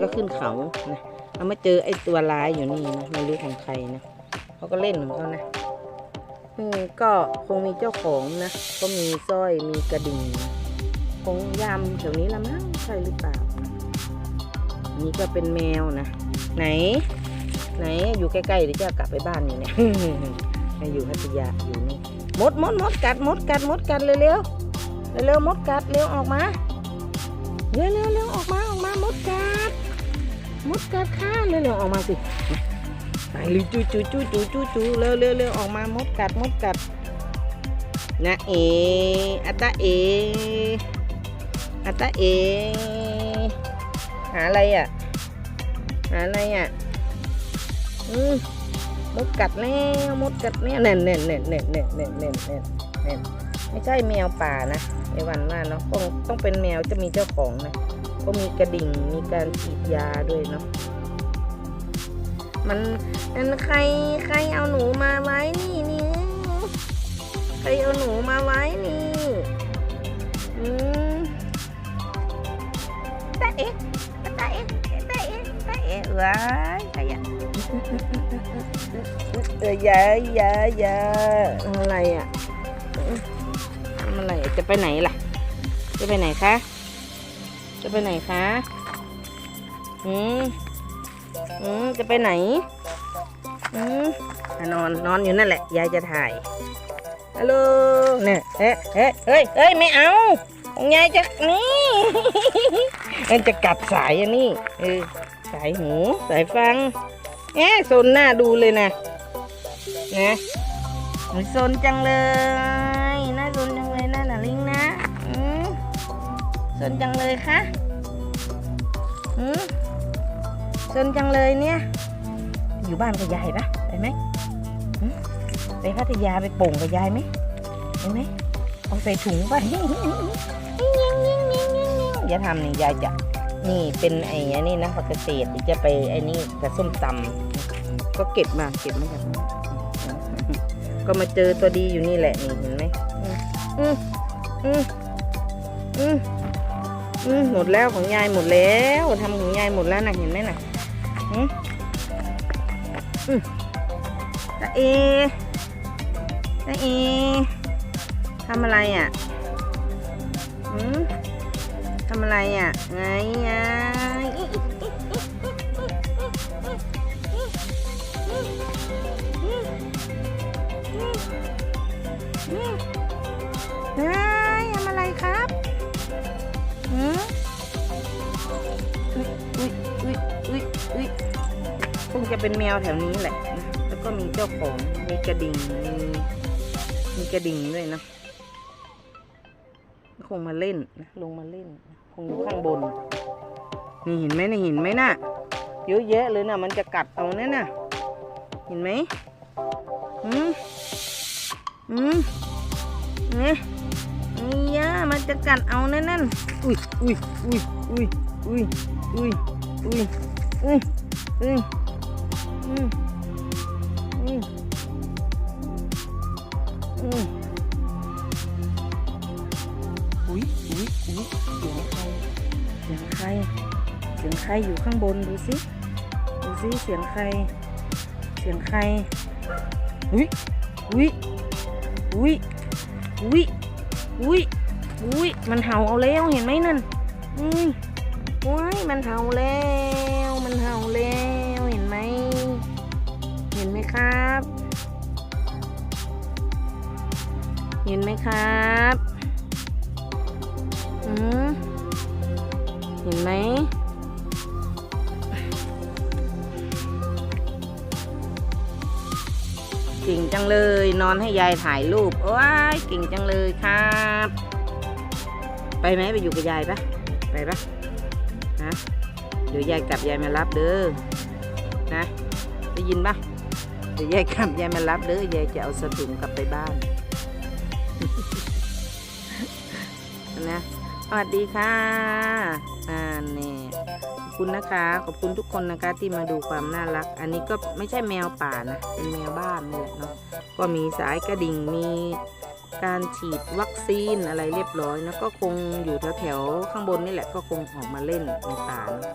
ก็ขึ้นเขานะเอามาเจอไอ้ตัวร้ายอยู่นี่นะไม่รู้ของใครนะเขาก็เล่นของเขานะอืมก็คงมีเจ้าของนะ ก็มีสร้อยมีกระดิ่งคงยามแถวนี้ละมั้งใช่หรือเปล่าอันนี่ก็เป็นแมวนะ ไหน ไหนอยู่ใกล้ๆหรือจะกลับไปบ้านอยู่เนี่ยไม่อยู่พัทยาอยู่นี่มดมดมดกัดมดกัดมดกัดเร็วเร็วๆเร็วๆมดกัดเร็วออกมาเร็วเร็วเร็วออกมาออกมามดกัด มดกัดข้าเร็วเร็วออกมาสิไปเลยจูจูจูจูจูจูเร็วเร็วเร็วออกมามดกัดมดกัดนะเออัตตาเออัตตาเอหาอะไรอะหาอะไรอะอืมมดกัดแล้วมดกัดแล้วเน่นเน่นเน่นเน่นเน่นเน่นเน่นเน่นเน่นไม่ใช่แมวป่านะในวันว่าเนาะต้องต้องเป็นแมวจะมีเจ้าของนะ ก็มีกระดิ่งมีการฉีดยาด้วยเนาะมันมันใครใครเอาหนูมาไว้นี่นี่ใครเอาหนูมาไว้นี่อืมตาเอ๊ะตาเอ๊ะตาเอ๊ะตาเอ๊ะว้ายใครอะเออยาอยาอยาอะไรอะทำอะไรจะไปไหนล่ะ จะไปไหนคะ จะไปไหนคะอืมอืมจะไปไหนอืมอนอนนอนอยู่นั่นแหละ ยายจะถ่ายฮัลโหลเนี่ยเฮ้เฮ้เฮ้ยเฮ้ยไม่เอาของยายจะนี่มันจะกัดสายอันนี้เออสายหูสายฟังแอะโซนหน้าดูเลยนะนะโซนจังเลยน่าโซน โซนจังเลยคะอืมโซนจังเลยเนี่ย อยู่บ้านกับยายปะไปไหมหืมไปพัทยาไปโป่งกับยายไหมไปไหมเอาใส่ถุงไปอย่าทำนี่ยายจะนี่เป็นไอ้นนี้นะผักเกษตรเดี๋ยวจะไปไอ้นี่กับส้มตำก็เก็บมาเก็บมาจากก็มาเจอตัวดีอยู่นี่แหละนี่เห็นไหมอืมอืมอืม หมดแล้วของยายหมดแล้วทำของยายหมดแล้วนะเห็นไหมนะอืมตาเอตาเอทำอะไรอะอืมทำอะไรอะ ไงอะ งจะเป็นแมวแถวนี้แหละนะแล้วก็มีเจ้าของ มีกระดิ่ง มีมีกระดิ่งด้วยนะ คงมาเล่นนะ ลงมาเล่นนะคงอยู่ข้างบน นี่เห็นไหมนี่เห็นไหมน่ะ เยอะแยะเลยน่ะ มันจะกัดเอาเนี่ยน่ะ เห็นไหมอืมอืมเนี่ยนี่ยามันจะกัดเอาแน่นั่นอุ้ยอุ้ยอุ้ยอุ้ยอุ้ยอุ้ยอุ้ยอุ้ย อุ้ยอุ้ยอุ้ยเสียงใครเสียงใครเสียงใครอยู่ข้างบนดูสิดูสิเสียงใคร เสียงใครอุ้ยอุ้ยอุ้ยอุ้ยอุ้ยอุ้ยมันเห่าเอาแล้วเห็นไหมนั่นอุ้ยว้ายมันเห่าแล้ว มันเห่าแล้ว เห็นไหมครับอืมเห็นไหมเก่งจังเลย นอนให้ยายถ่ายรูป โอ้ยเก่งจังเลยครับ ไปไหมไปอยู่กับยายปะไปปะฮะเดี๋ยวยายกลับยายมารับเด้อนะได้ยินปะเดี๋ยวยายกลับยายมารับเด้อยายจะเอาสถุงกลับไปบ้าน นะ สวัสดีค่ะอ่านี่ขอบคุณนะคะ ขอบคุณทุกคนนะคะที่มาดูความน่ารัก อันนี้ก็ไม่ใช่แมวป่านะ เป็นแมวบ้านนี่แหละเนาะ ก็มีสายกระดิ่ง มีการฉีดวัคซีนอะไรเรียบร้อยนะก็คงอยู่แถวๆข้างบนนี่แหละก็คงออกมาเล่นในป่านะ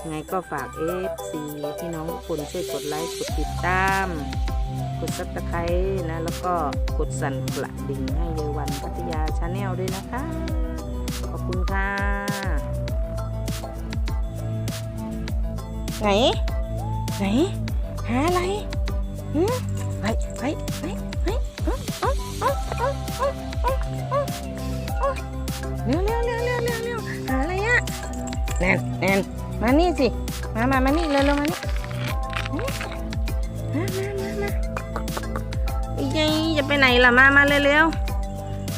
ยังไงก็ฝาก FC พี่น้องทุกคนช่วยกดไลค์ กดติดตาม กดซับสไครต์นะ แล้วก็กดสั่นกระดิ่งให้เยาวันพัทยาชาแนลด้วยนะคะ ขอบคุณค่ะ ไหน ไหน หาอะไรหืมไปไปไปไปเร็วเร็วเร็วเร็วเร็วเร็วหาอะไรอะแนนแนนมานี่สิ มามามานี่เร็วเร็วมานี่มามา มามาไอ้ยัยจะไปไหนล่ะมามาเร็วเร็ว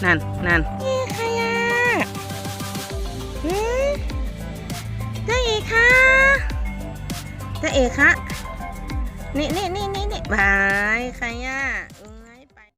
นั่นนั่นนี่ใครอะหืมจ้าเอกค่ะจ้าเอกค่ะนี่นี่นี่นี่นี่บายใครอะ